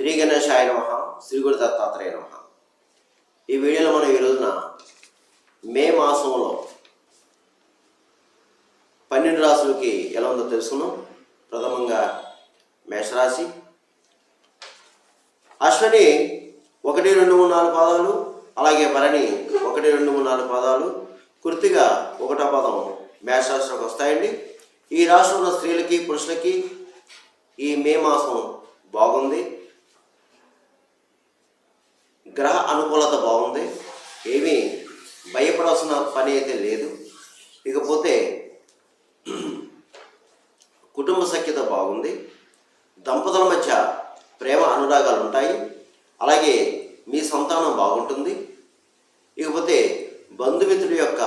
శ్రీ గణేశాయ నమ శ్రీ గురు దత్తాత్రేయ నమ. ఈ వీడియోలో మనం ఈ రోజున మే మాసంలో పన్నెండు రాసులకి ఎలా ఉందో తెలుసుకున్నాం ప్రథమంగా మేషరాశి. అశ్వని ఒకటి రెండు మూడు నాలుగు పాదాలు అలాగే భరణి ఒకటి రెండు మూడు నాలుగు పాదాలు కుర్తిగా ఒకటో పదం మేషరాశిలోకి వస్తాయండి. ఈ రాష్ట్రంలో స్త్రీలకి పురుషులకి ఈ మే మాసం బాగుంది. గ్రహ అనుకూలత బాగుంది. ఏమీ భయపడాల్సిన పని అయితే లేదు. ఇకపోతే కుటుంబ సఖ్యత బాగుంది. దంపతుల మధ్య ప్రేమ అనురాగాలు ఉంటాయి. అలాగే మీ సంతానం బాగుంటుంది. ఇకపోతే బంధుమిత్రుల యొక్క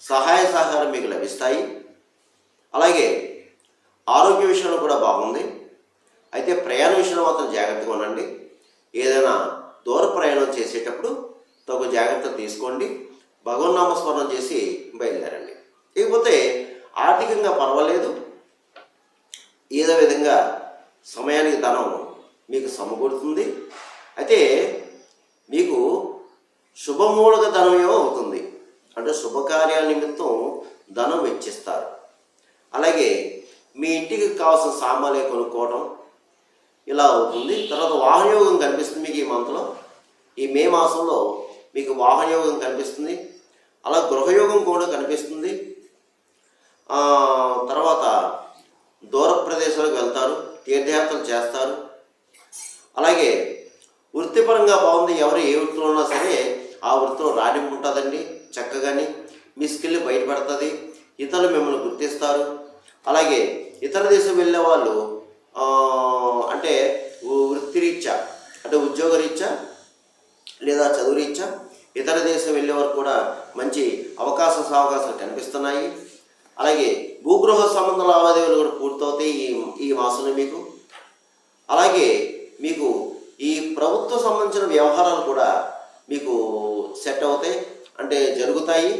సహాయ సహకారం మీకు లభిస్తాయి. అలాగే ఆరోగ్య విషయంలో కూడా బాగుంది. అయితే ప్రయాణ విషయంలో మాత్రం జాగ్రత్తగా ఉండండి. ఏదైనా చేసేటప్పుడు తగు జాగ్రత్త తీసుకోండి. భగవన్నామస్మరణం చేసి బయలుదేరండి. ఇకపోతే ఆర్థికంగా పర్వాలేదు. ఏదో విధంగా సమయానికి ధనం మీకు సమకూరుతుంది. అయితే మీకు శుభమూలక ధనమేమో అవుతుంది. అంటే శుభకార్యాల నిమిత్తం ధనం వెచ్చిస్తారు అలాగే మీ ఇంటికి కావాల్సిన సామాన్లు కొనుక్కోవడం ఇలా అవుతుంది. తర్వాత వాహనయోగం కనిపిస్తుంది మీకు ఈ మంత్లో. ఈ మే మాసంలో మీకు వాహనయోగం కనిపిస్తుంది. అలా గృహయోగం కూడా కనిపిస్తుంది. తర్వాత దూర ప్రదేశాలకు వెళ్తారు తీర్థయాత్రలు చేస్తారు. అలాగే వృత్తిపరంగా బాగుంది ఎవరు ఏ వృత్తిలో ఉన్నా సరే ఆ వృత్తిలో రాణింపు ఉంటుందండి చక్కగాని మీ స్కిల్ బయటపడుతుంది ఇతరులు మిమ్మల్ని గుర్తిస్తారు. అలాగే ఇతర దేశం వెళ్ళే వాళ్ళు అంటే వృత్తిరీత్యా అంటే ఉద్యోగరీత్యా లేదా చదువురీత్యా ఇతర దేశం వెళ్ళే వరకు కూడా మంచి అవకాశ అవకాశాలు కనిపిస్తున్నాయి. అలాగే భూగృహ సంబంధ లావాదేవీలు కూడా పూర్తవుతాయి ఈ ఈ మాసంలో మీకు. అలాగే మీకు ఈ ప్రభుత్వ సంబంధించిన వ్యవహారాలు కూడా మీకు సెట్ అవుతాయి. అంటే జరుగుతాయి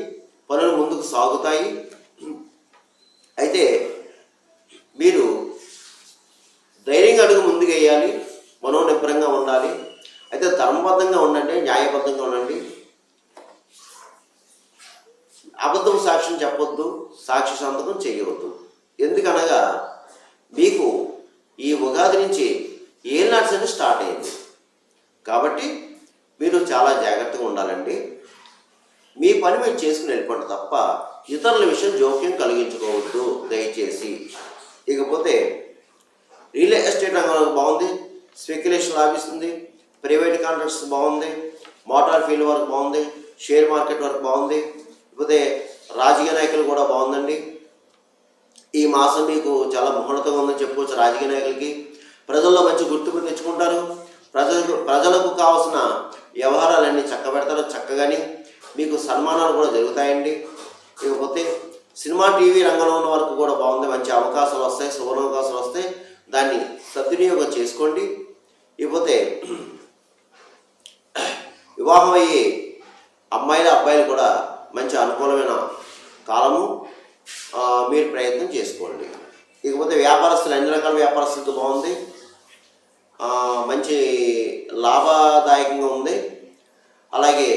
పనులు ముందుకు సాగుతాయి. అయితే మీరు ధైర్యంగా అడుగు ముందుకు వేయాలి మనోనిబ్బరంగా ఉండాలి. అయితే ధర్మబద్ధంగా ఉండండి న్యాయబద్ధంగా ఉండండి. అబద్ధం సాక్ష్యం చెప్పొద్దు సాక్షి సంతకం చేయవద్దు. ఎందుకనగా మీకు ఈ ఉగాది నుంచి ఏనాట్స్ అని స్టార్ట్ అయింది. కాబట్టి మీరు చాలా జాగ్రత్తగా ఉండాలండి. మీ పని మీరు చేసుకుని వెళ్ళిపోండి తప్ప ఇతరుల విషయం జోక్యం కలిగించుకోవద్దు దయచేసి. ఇకపోతే రియల్ ఎస్టేట్ రంగంలో బాగుంది స్పెక్యులేషన్ లాభిస్తుంది. ప్రైవేట్ కాంట్రాక్ట్స్ బాగుంది మోటార్ ఫీల్డ్ వర్క్ బాగుంది షేర్ మార్కెట్ వర్క్ బాగుంది లేకపోతే రాజకీయ నాయకులు కూడా బాగుందండి. ఈ మాసం మీకు చాలా ముహూర్తంగా ఉందని చెప్పుకోవచ్చు రాజకీయ నాయకులకి. ప్రజల్లో మంచి గుర్తింపు తెచ్చుకుంటారు. ప్రజలకు ప్రజలకు కావాల్సిన వ్యవహారాలన్నీ చక్కబెడతారు చక్కగాని మీకు సన్మానాలు కూడా జరుగుతాయండి. ఇకపోతే సినిమా టీవీ రంగంలో ఉన్న వరకు కూడా బాగుంది మంచి అవకాశాలు వస్తాయి సువర్ణ అవకాశాలు వస్తాయి. దాన్ని సద్వినియోగం చేసుకోండి. ఇకపోతే వివాహం అయ్యి అమ్మాయిలు అబ్బాయిలు కూడా మంచి అనుకూలమైన కాలము మీరు ప్రయత్నం చేసుకోండి. ఇకపోతే వ్యాపారస్తులు అన్ని రకాల వ్యాపారస్తులతో బాగుంది. మంచి లాభదాయకంగా ఉంది. అలాగే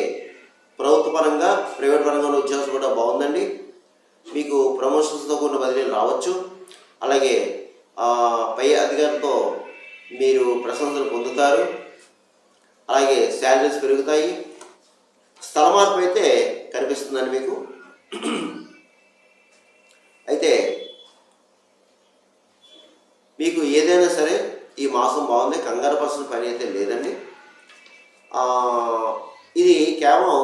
ప్రభుత్వ పరంగా ప్రైవేట్ పరంగా ఉద్యోగాలు కూడా బాగుందండి. మీకు ప్రమోషన్స్తో కూడిన బదిలీలు రావచ్చు. అలాగే పై అధికారితో మీరు ప్రశంసలు పొందుతారు. అలాగే శాలరీస్ పెరుగుతాయి. స్థల మార్పు అయితే కనిపిస్తుందండి మీకు. అయితే మీకు ఏదైనా సరే ఈ మాసం బాగుంది కంగారు పర్సన్ పని అయితే లేదండి. ఇది కేవలం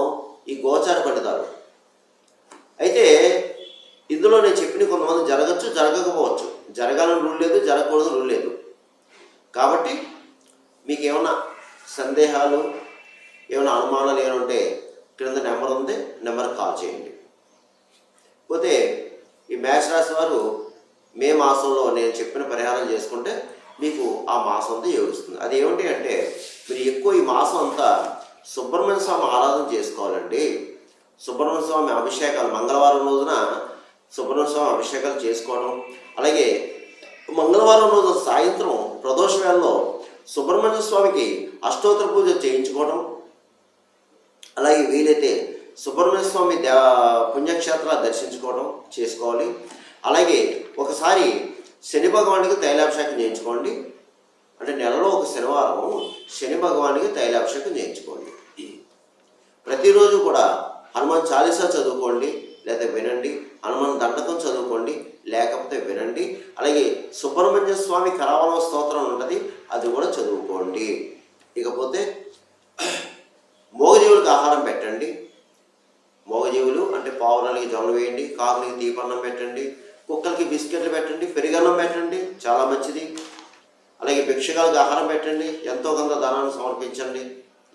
ఈ గోచార పండితారు అయితే ఇందులో నేను చెప్పిన కొంతమంది జరగచ్చు జరగకపోవచ్చు. జరగాలని రూల్ లేదు జరగకూడదు రూల్ లేదు. కాబట్టి మీకు ఏమైనా సందేహాలు ఏమైనా అనుమానాలు ఏమైనా ఉంటే క్రింద నెంబర్ ఉంది నెంబర్కి కాల్ చేయండి. పోతే ఈ మేష రాశి వారు మే మాసంలో నేను చెప్పిన పరిహారం చేసుకుంటే మీకు ఆ మాసం అంతా ఏడుస్తుంది. అది ఏమిటి అంటే మీరు ఎక్కువ ఈ మాసం అంతా సుబ్రహ్మణ్య స్వామి ఆరాధన చేసుకోవాలండి. సుబ్రహ్మణ్య స్వామి అభిషేకాలు మంగళవారం రోజున సుబ్రహ్మణ్య స్వామి అభిషేకాలు చేసుకోవడం అలాగే మంగళవారం రోజు సాయంత్రం ప్రదోష వేళలో సుబ్రహ్మణ్య స్వామికి అష్టోత్తర పూజ చేయించుకోవడం. అలాగే వీలైతే సుబ్రహ్మణ్య స్వామి దే పుణ్యక్షేత్రాలు దర్శించుకోవడం చేసుకోవాలి. అలాగే ఒకసారి శని భగవానికి తైలాభిషేకం చేయించుకోండి. అంటే నెలలో ఒక శనివారం శని భగవానికి తైలాభిషేకం చేయించుకోండి. ప్రతిరోజు కూడా హనుమాన్ చాలీసా చదువుకోండి లేదా వినండి. హనుమాన్ దండకం చదువుకోండి లేకపోతే వినండి. సుబ్రహ్మణ్య స్వామి కరావలం స్తోత్రం ఉంటుంది అది కూడా చదువుకోండి. ఇకపోతే మోగజీవులకు ఆహారం పెట్టండి. మోగజీవులు అంటే పావురాలకి జొన్న వేయండి కాకులకి దీపన్నం పెట్టండి కుక్కలకి బిస్కెట్లు పెట్టండి పెరిగన్నం పెట్టండి చాలా మంచిది. అలాగే భిక్షగాలకు ఆహారం పెట్టండి ఎంతో కొంత ధనాన్ని సమర్పించండి.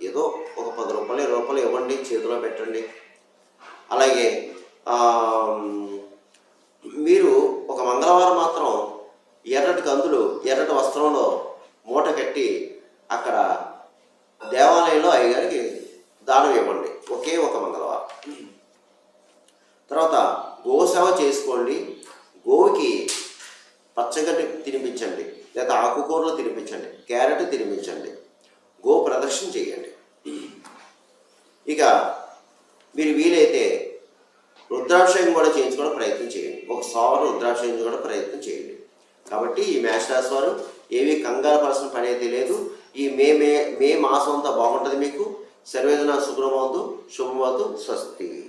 ఏదో ఒక పది రూపాయలు ఇరవై రూపాయలు ఇవ్వండి చేతిలో పెట్టండి. అలాగే మీరు ఒక మంగళవారం మాత్రం ఎర్రటి కందులు ఎర్రటి వస్త్రంలో మూట కట్టి అక్కడ దేవాలయంలో అయ్యగారికి దానం ఇవ్వండి. ఒకే ఒక మంగళవారం. తర్వాత గోసేవ చేసుకోండి. గోవుకి పచ్చగడ్డి తినిపించండి. లేదా ఆకుకూరలు తినిపించండి. క్యారెట్ తినిపించండి. గో ప్రదర్శన చేయండి. ఇక మీరు వీలైతే రుద్రాక్షయం కూడా చేయించుకోవడం ప్రయత్నం చేయండి. ఒక సోమవారం రుద్రాక్షయం కూడా ప్రయత్నం చేయండి. కాబట్టి ఈ మేషరాశి వారు ఏమీ కంగారు పడాల్సిన పని అయితే లేదు. ఈ మే మే మే మాసం అంతా బాగుంటుంది మీకు. సర్వేదన శుభ్రమవుతూ శుభమవుతూ స్వస్తి.